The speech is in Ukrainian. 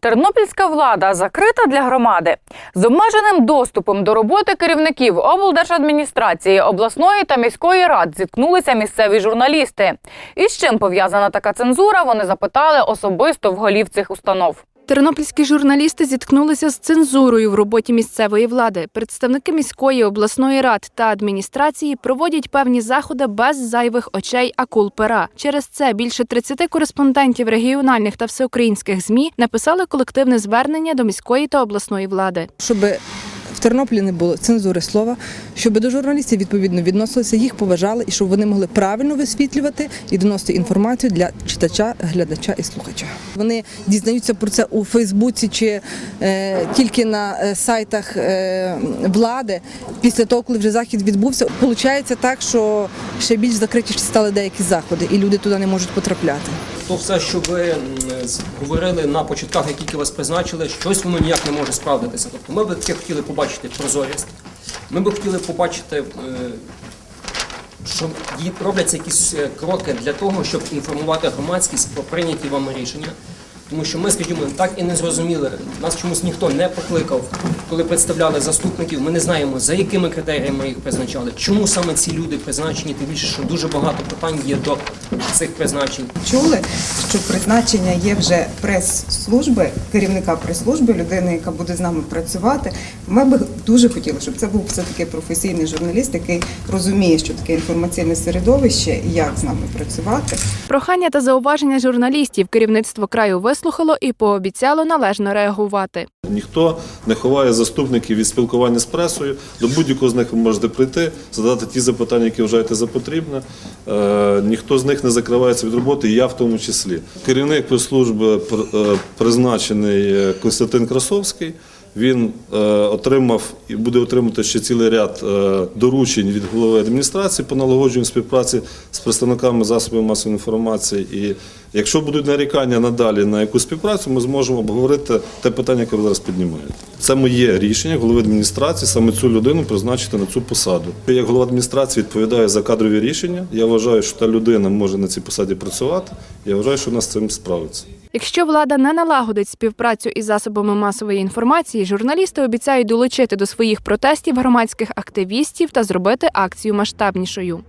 Тернопільська влада закрита для громади з обмеженим доступом до роботи керівників облдержадміністрації, обласної та міської рад зіткнулися місцеві журналісти. І з чим пов'язана така цензура? Вони запитали особисто в голів цих установ. Тернопільські журналісти зіткнулися з цензурою в роботі місцевої влади. Представники міської обласної рад та адміністрації проводять певні заходи без зайвих очей акул пера. Через це більше 30 кореспондентів регіональних та всеукраїнських змі написали колективне звернення до міської та обласної влади. щоб в Тернополі не було цензури слова, щоб до журналістів відповідно відносилися, їх поважали і щоб вони могли правильно висвітлювати і доносити інформацію для читача, глядача і слухача. Вони дізнаються про це у Фейсбуці чи е, тільки на е, сайтах е, влади. Після того, коли вже захід відбувся, виходить так, що ще більш закритіші стали деякі заходи, і люди туди не можуть потрапляти. То все, що ви говорили на початках, як тільки вас призначили, щось воно ніяк не може справдитися. Тобто ми б таки хотіли побачити прозорість, ми б хотіли побачити, е, що робляться якісь е, кроки для того, щоб інформувати громадськість про прийняті вами рішення. Тому що ми, скажімо, так і не зрозуміли, нас чомусь ніхто не покликав, коли представляли заступників. Ми не знаємо, за якими критеріями їх призначали, чому саме ці люди призначені, тим більше, що дуже багато питань є до цих призначень. чули, що призначення є вже прес-служби, керівника прес-служби, людини, яка буде з нами працювати. Ми би дуже хотіли, щоб це був все-таки професійний журналіст, який розуміє, що таке інформаційне середовище і як з нами працювати. Прохання та зауваження журналістів керівництво краю вислухало і пообіцяло належно реагувати. Ніхто не ховає заступників від спілкування з пресою. До будь-якого з них ви можете прийти, задати ті запитання, які вважаєте за потрібне. Е, ніхто з них не закривається від роботи, і я в тому числі. Керівник прес-служби пр- е, призначений е, Костянтин Красовський. Він е, отримав і буде отримати ще цілий ряд е, доручень від голови адміністрації по налагодженню співпраці з представниками засобів масової інформації. І якщо будуть нарікання надалі на яку співпрацю, ми зможемо обговорити те питання, яке ви зараз піднімаєте. Це моє рішення голови адміністрації саме цю людину призначити на цю посаду. Як голова адміністрації відповідає за кадрові рішення. Я вважаю, що та людина може на цій посаді працювати. Я вважаю, що вона з цим справиться. Якщо влада не налагодить співпрацю із засобами масової інформації, журналісти обіцяють долучити до своїх протестів громадських активістів та зробити акцію масштабнішою.